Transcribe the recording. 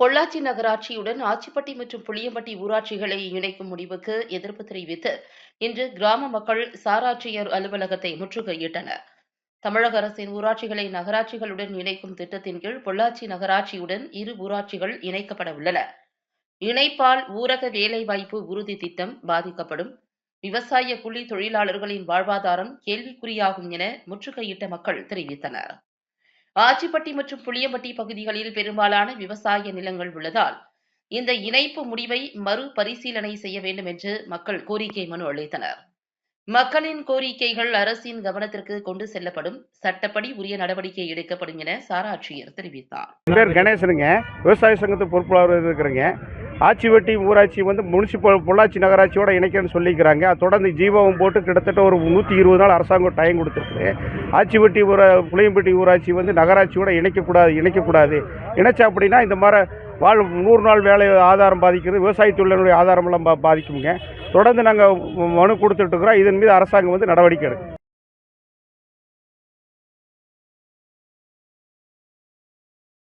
பொள்ளாச்சி நகராட்சியுடன் ஆச்சிப்பட்டி மற்றும் புளியம்பட்டி ஊராட்சிகளை இணைக்கும் முடிவுக்கு எதிர்ப்பு தெரிவித்து இன்று கிராம மக்கள் சாராட்சியர் அலுவலகத்தை முற்றுகையிட்டனர். தமிழக அரசின் ஊராட்சிகளை நகராட்சிகளுடன் இணைக்கும் திட்டத்தின் கீழ் பொள்ளாச்சி நகராட்சியுடன் இரு ஊராட்சிகள் இணைக்கப்பட உள்ளன. இணைப்பால் ஊரக வேலைவாய்ப்பு உறுதி திட்டம் பாதிக்கப்படும். விவசாய கூலி தொழிலாளர்களின் வாழ்வாதாரம் கேள்விக்குறியாகும் என முற்றுகையிட்ட மக்கள் தெரிவித்தனர். ஆச்சிப்பட்டி மற்றும் புளியம்பட்டி பகுதிகளில் பெரும்பாலான விவசாய நிலங்கள் உள்ளதால் இந்த இணைப்பு முடிவை மறுபரிசீலனை செய்ய வேண்டும் என்று மக்கள் கோரிக்கை மனு அளித்தனர். மக்களின் கோரிக்கைகள் அரசின் கவனத்திற்கு கொண்டு செல்லப்படும். சட்டப்படி உரிய நடவடிக்கை எடுக்கப்படும் என சாராட்சியர் தெரிவித்தார். கணேசனுங்க. விவசாய சங்கத்து பொறுப்பாளர் இருக்கிறேங்க. ஆச்சிவட்டி ஊராட்சி வந்து முனிசிபல் பொள்ளாச்சி நகராட்சியோடு இணைக்கிறேன்னு சொல்லிக்கிறாங்க. அதை தொடர்ந்து ஜீவாவும் போட்டு கிட்டத்தட்ட ஒரு நூற்றி இருபது நாள் அரசாங்கம் டைம் கொடுத்துருக்கு ஆச்சிவட்டி ஊரா புளியம்பட்டி ஊராட்சி வந்து நகராட்சியோட இணைக்கக்கூடாது இணைக்கக்கூடாது. இணைச்சா அப்படின்னா இந்த மாதிரி வாழ் நூறு நாள் வேலை ஆதாரம் பாதிக்கிறது விவசாய தொழிலுடைய ஆதாரமெல்லாம் பா பாதிக்குங்க தொடர்ந்து நாங்கள் மனு கொடுத்துட்ருக்குறோம் இதன் மீது அரசாங்கம் வந்து நடவடிக்கை எடுக்கும்.